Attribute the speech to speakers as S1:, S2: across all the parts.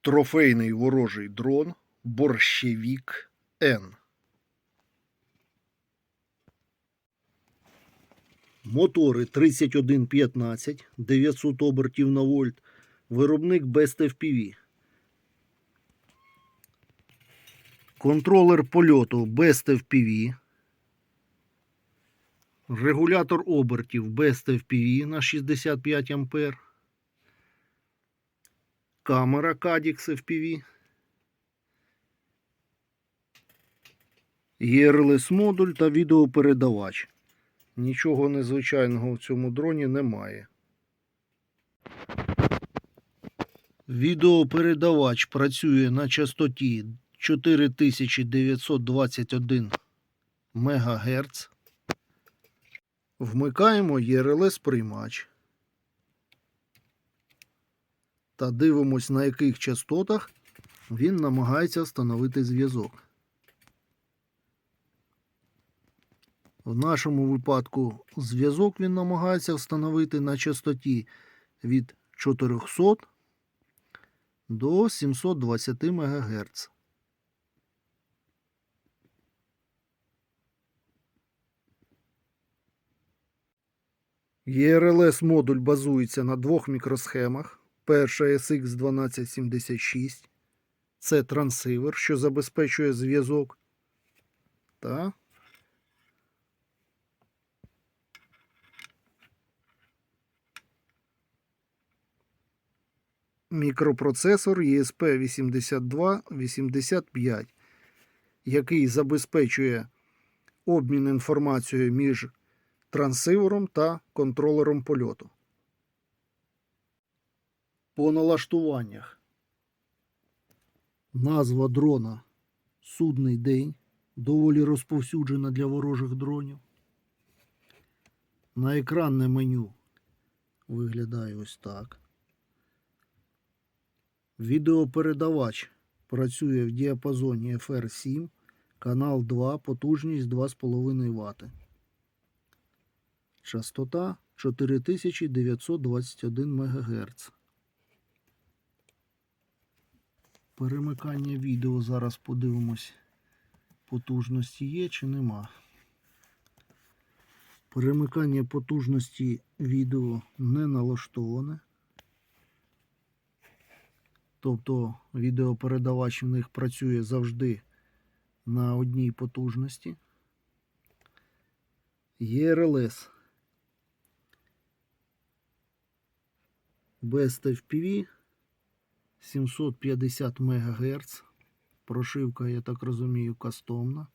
S1: Трофейний ворожий дрон Борщевік Н. Мотори 3115 900 обертів на вольт. Виробник Best FPV. Контролер польоту Best FPV. Регулятор обертів Best FPV на 65 А. Камера Cadix FPV. ЄРЛС модуль та відеопередавач. Нічого незвичайного в цьому дроні немає. Відеопередавач працює на частоті 4921 МГц. Вмикаємо ЄРЛС приймач. Та дивимось, на яких частотах він намагається встановити зв'язок. В нашому випадку зв'язок він намагається встановити на частоті від 400 до 720 МГц. ЄРЛС модуль базується на двох мікросхемах. Перша SX1276 це трансивер, що забезпечує зв'язок. Та мікропроцесор ESP8285, який забезпечує обмін інформацією між трансивером та контролером польоту. По налаштуваннях. Назва дрона Судний день. Доволі розповсюджена для ворожих дронів. На екранне меню виглядає ось так. Відеопередавач працює в діапазоні FR7, канал 2, потужність 2,5 Вт. Частота 4921 МГц. Перемикання відео зараз подивимось, потужності є чи нема. Перемикання потужності відео не налаштоване. Тобто відеопередавач в них працює завжди на одній потужності. ЄРЛС. Best FPV 750 МГц. Прошивка, я так розумію, кастомна.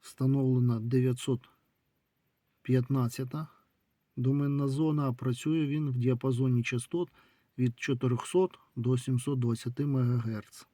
S1: Встановлена 915 доменна зона, працює він в діапазоні частот від 400 до 720 МГц.